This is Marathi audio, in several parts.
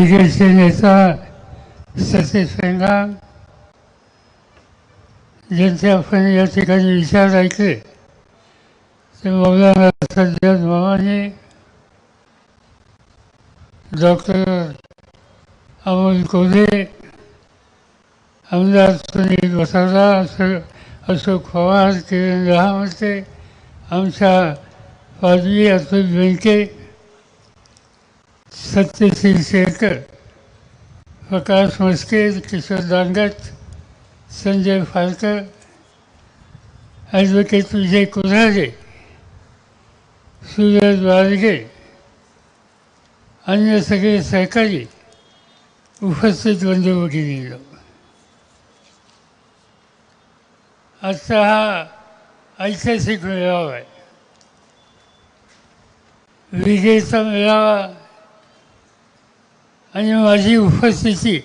ब्रिगेडचे नेता सतीश फेंगाम ज्यांचे आपण या ठिकाणी विचार ऐकले ते मौलाना सज्जन भवानी डॉक्टर अमोल कोल्हे आमदार सुनील वसादा अशोक पवार किरण रहामते आमच्या पादवी अतुल बेंके सत्यशील शेळकर प्रकाश म्हस्के किशोर दांगट संजय फालकर ॲडव्होकेट विजय कुऱ्हाडे सूरज वारगे अन्य सगळे सहकारी उपस्थित बंधू भगिनींनो. आजचा हा ऐतिहासिक मेळावा आहे. विजेचा मेळावा आणि माझी उपस्थिती.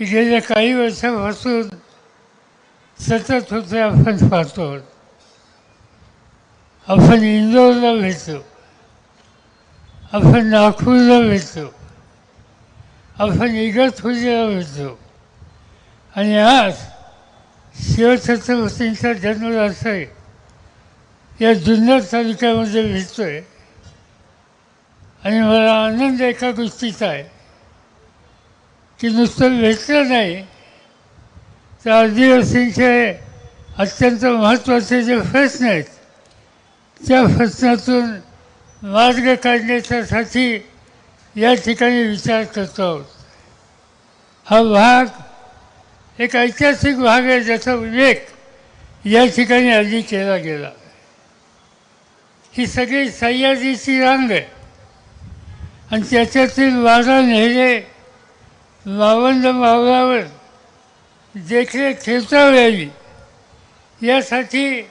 गेल्या काही वर्षापासून सतत होते आपण पाहतो. आपण इंदोरला भेटतो. आपण नागपूरला भेटतो. आपण इगतपुरीला भेटतो. आणि आज शिवछत्रपतींचा जन्म आहे. या जुन्नर तालुक्यामध्ये भेटतो आहे आणि मला आनंद एका गोष्टीचा आहे. की नुसतं भेटलं नाही तर आदिवासींचे अत्यंत महत्त्वाचे जे प्रश्न आहेत त्या प्रश्नातून मार्ग काढण्याच्यासाठी या ठिकाणी विचार करतो आहोत. हा भाग एक ऐतिहासिक भाग आहे ज्याचा उल्लेख या ठिकाणी आधी केला गेला. ही सगळी सह्याजीची रांग आहे. आणि त्याच्यातील बारा नेहरे मावंद मावळावर देखरेख खेळता यावी यासाठी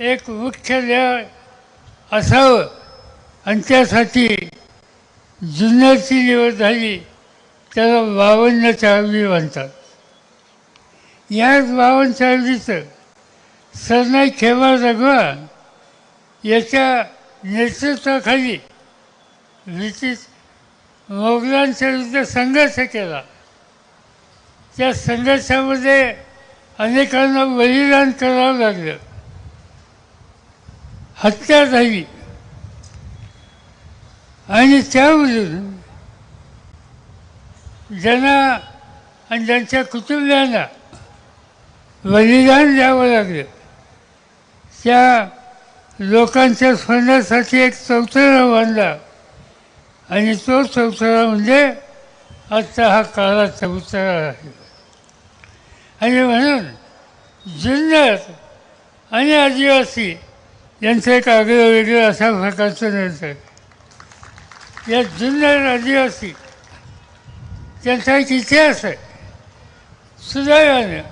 एक मुख्य न्याय असावं. आणि त्यासाठी जुन्नरची निवड झाली त्याला बावन्न चाळवी म्हणतात. याच बावन्न चाळवीचं सरनाई खेमा रघवा याच्या नेतृत्वाखाली ब्रिटिश मोगलांच्या विरुद्ध संघर्ष केला. त्या संघर्षामध्ये अनेकांना बलिदान करावं लागलं. हत्या झाली. आणि त्यावरून ज्यांना आणि ज्यांच्या कुटुंबियांना बलिदान द्यावं लागलं. त्या लोकांच्या स्मरणासाठी एक चौथरा बांधला. आणि तो चौथरा म्हणजे आजचा हा काळा चौथरा आहे. आणि म्हणून जुन्नर आणि आदिवासी यांचं एक आगळं वेगळं अशा प्रकारचं नंतर. या जुन्नर आदिवासी त्यांचा एक इतिहास आहे. सुदैवानं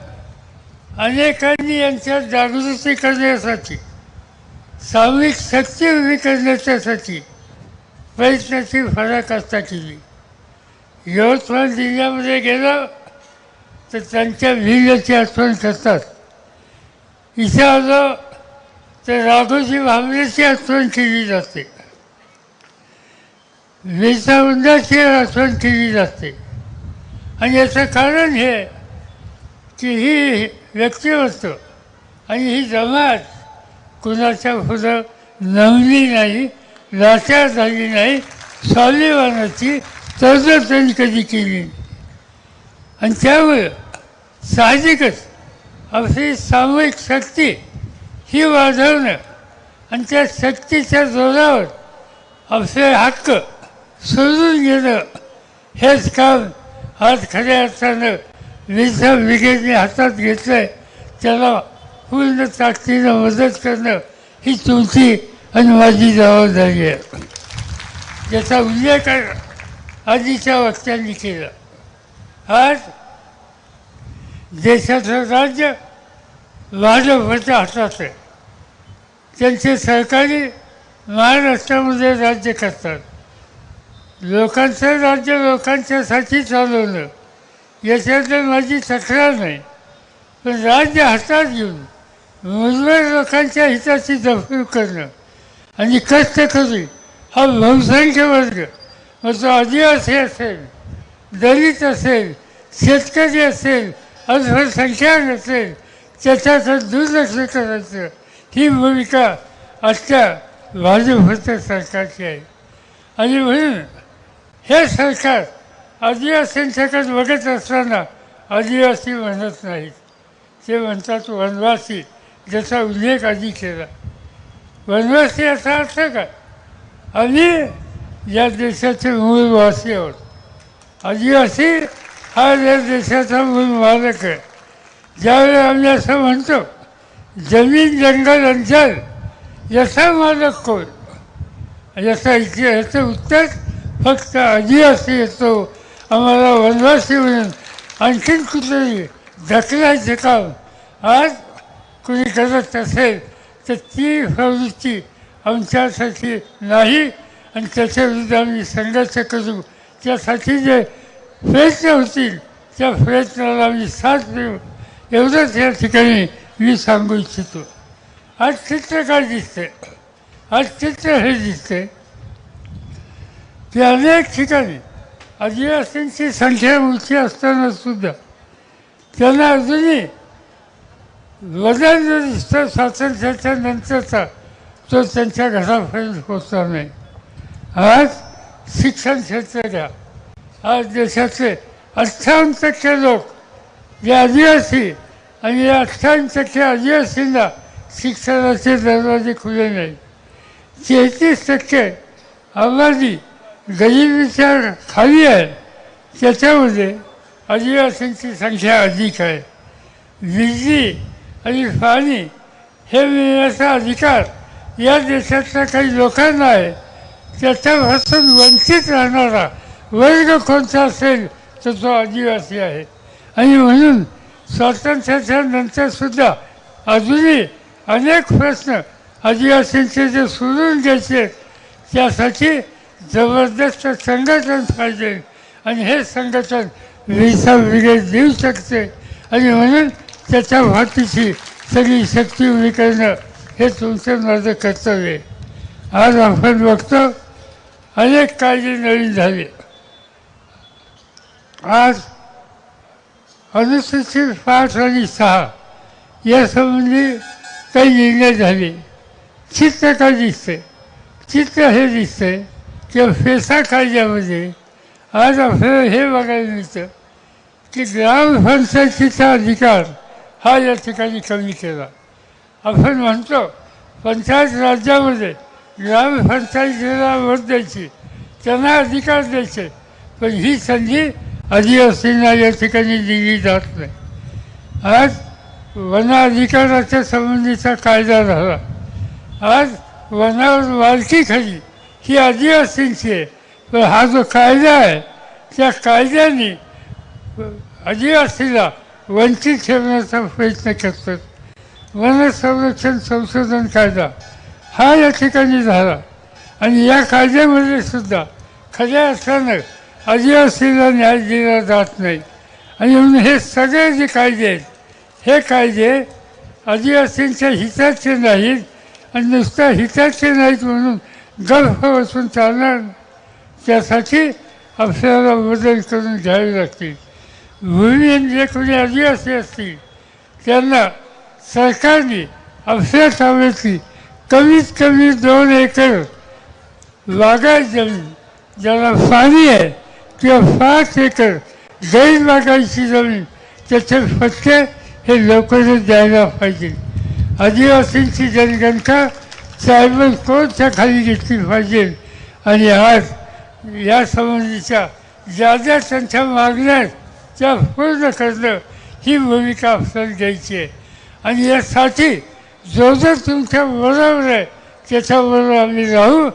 अनेकांनी यांच्या जागृती करण्यासाठी सामूहिक शक्ती उभी करण्याच्यासाठी प्रयत्नाची फराकाष्ठा केली यवतमाळ जिल्ह्यामध्ये गेलं तर त्यांच्या वीर्याची आठवण करतात इथे आलं तर राघोजी भावनेची आठवण केली जाते. विसावंदाची आठवण केली जाते. आणि याचं कारण हे की ही व्यक्तिमत्व आणि ही जमात कुणाच्या पुढं नवली नाही लाचार झाली नाही स्वाभिमानाची तसं त्यांनी कधी केली. आणि त्यामुळं साहजिकच आपली सामूहिक शक्ती ही वाढवणं आणि त्या शक्तीच्या जोरावर आपले हक्क सोडून घेणं हेच काम आज खऱ्या अर्थानं विसा ब्रिगेडने हातात घेतलं आहे त्याला पूर्ण ताकदीनं मदत करणं ही तुमची आणि माझी जबाबदारी आहे याचा उल्लेख आधीच्या वक्त्यांनी केला. आज देशाचं राज्य भाजपच्या हातात आहे. त्यांचे सरकारी महाराष्ट्रामध्ये राज्य करतात. लोकांचं राज्य लोकांच्यासाठी चालवणं याच्यात माझी तक्रार नाही. पण राज्य हातात घेऊन मुजवर लोकांच्या हिताची जपणूक करणं आणि कष्ट हा बहुसंख्य वर्ग मग तो आदिवासी असेल दलित असेल शेतकरी असेल अल्पसंख्याक असेल त्याच्याकडे दुर्लक्ष करायचं ही भूमिका आजच्या भाजपच्या सरकारची आहे. आणि म्हणून हे सरकार आदिवासींच्याकडे बघत असताना आदिवासी म्हणत नाहीत. ते म्हणतात वनवासी ज्याचा उल्लेख आधी केला. वनवासी असा अर्थ काय? आम्ही या देशाचे मूलवासी आहोत आदिवासी हा या देशाचा मूळ मालक आहे. ज्यावेळी आम्ही असं म्हणतो जमीन जंगल अंचल याचा मालक कोण? याचा याचं उत्तर फक्त आदिवासी येतो. आम्हाला वनवासी म्हणून आणखीन कुठेही ढकलायचं काम आज कुणी करत असेल तर ती प्रवृत्ती आमच्यासाठी नाही आणि त्याच्याविरुद्ध आम्ही संघर्ष करू. त्यासाठी जे प्रयत्न होतील त्या प्रयत्नाला आम्ही साथ देऊ. एवढंच या ठिकाणी मी सांगू इच्छितो. आज चित्र काय दिसते आज चित्र हे दिसते की अनेक ठिकाणी आदिवासींची संख्या मोठी असताना सुद्धा त्यांना अजूनही बदल जो दिसतो स्वातंत्र्याच्या नंतरचा तो त्यांच्या घरापर्यंत पोचला नाही. आज शिक्षण क्षेत्राच्या आज देशाचे अठ्ठावन्न टक्के लोक जे आदिवासी आणि या अठ्ठावन्न टक्के आदिवासींना शिक्षणाचे दरवाजे खुले नाही तेहतीस टक्के आबादी गरिबीच्या खाली आहे. त्याच्यामध्ये आदिवासींची संख्या अधिक आहे. वीजली आणि पाणी हे मिळण्याचा अधिकार या देशातल्या काही लोकांना आहे. त्याच्यापासून वंचित राहणारा वर्ग कोणता असेल तर तो आदिवासी आहे. आणि म्हणून स्वातंत्र्याच्या नंतरसुद्धा अजूनही अनेक प्रश्न आदिवासींचे जे सोडून घ्यायचे त्यासाठी जबरदस्त संघटन पाहिजे. आणि हे संघटन विसा ब्रिगेड देऊ शकते. आणि म्हणून त्याच्या वाटीची सगळी शक्ती उभी करणं हे तुमचं माझं कर्तव्य आहे. आज आपण बघतो अनेक कायदे नवीन झाले. आज अनुसूचित पाच आणि सहा यासंबंधी काही निर्णय झाले. चित्र काय दिसते चित्र हे दिसते किंवा फेसा कायद्यामध्ये आज आपल्याला हे बघायला मिळतं की ग्रामपंचायतीचा अधिकार हा या ठिकाणी कमी केला. आपण म्हणतो पंचायत राज्यामध्ये ग्रामपंचायतीला वोट द्यायची त्यांना अधिकार द्यायचे पण ही संधी आदिवासींना या ठिकाणी दिली जात नाही. आज वन अधिकाराच्या संबंधीचा कायदा झाला. आज वनावर मालकी खाली ही आदिवासींची आहे पण हा जो कायदा आहे त्या कायद्याने आदिवासीला वंचित ठेवण्याचा प्रयत्न करतात. वन संरक्षण संशोधन कायदा हा या ठिकाणी झाला. आणि या कायद्यामध्ये सुद्धा खऱ्या अर्थानं आदिवासीला न्याय दिला जात नाही. आणि म्हणून हे सगळे जे कायदे आहेत हे कायदे आदिवासींच्या हिताचे नाहीत आणि नुसत्या हिताचे नाहीत म्हणून गल्फ बसून चालणार त्यासाठी आपल्याला बदल करून घ्यावे लागतील. भूमिहीन जे कोणी आदिवासी असतील त्यांना सरकारने आपल्या ताब्यातली कमीत कमी दोन एकर बागायत जमीन ज्याला पाणी आहे किंवा पाच एकर गैरबागायची जमीन त्याचे फटके हे लवकरच द्यायला पाहिजे. आदिवासींची जनगणना सायबर कोर्टच्या खाली घेतली पाहिजे? आणि आज या संबंधीच्या ज्या ज्या त्यांच्या मागण्या आहेत, त्या पूर्ण करणं ही भूमिका आपल्याला घ्यायची आहे. आणि यासाठी जो जो तुमच्या बरोबर आहे त्याच्याबरोबर आम्ही राहू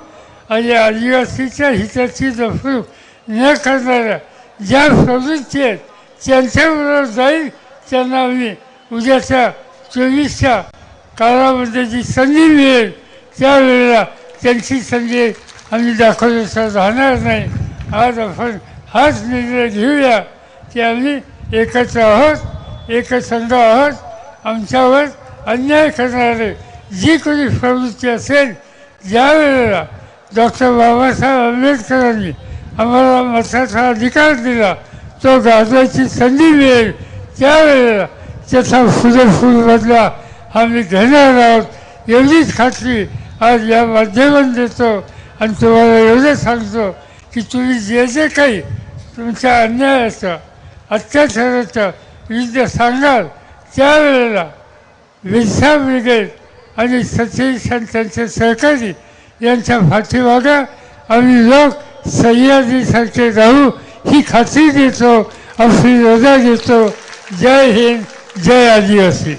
आणि आदिवासीच्या हिताची जपणूक न करणाऱ्या ज्या प्रवृत्ती आहेत त्यांच्याबरोबर जाईल त्यांना आम्ही उद्याच्या चोवीसच्या काळामध्ये जी संधी मिळेल त्यावेळेला त्यांची संधी आम्ही दाखवल्याचं राहणार नाही. आज आपण हाच निर्णय घेऊया. की आम्ही एकत्र आहोत एकसंघ आहोत आमच्यावर अन्याय करणारे जी कोणी प्रवृत्ती असेल ज्या वेळेला डॉक्टर बाबासाहेब आंबेडकरांनी आम्हाला मताचा अधिकार दिला तो गाजवायची संधी मिळेल त्यावेळेला त्याचा फुले बदला आम्ही घेणार आहोत एवढीच खात्री आज या माध्यमात देतो. आणि तुम्हाला एवढं सांगतो की तुम्ही जे जे काही तुमच्या अन्यायाचा अत्याचाराचं युद्ध सांगाल त्यावेळेला विरसा ब्रिगेड आणि सतीश आणि त्यांचे सहकारी यांच्या पाठीमागा आम्ही लोक सह्याद्रीसारखे राहू ही खात्री देतो आपली रजा देतो. जय हिंद जय आदिवासी.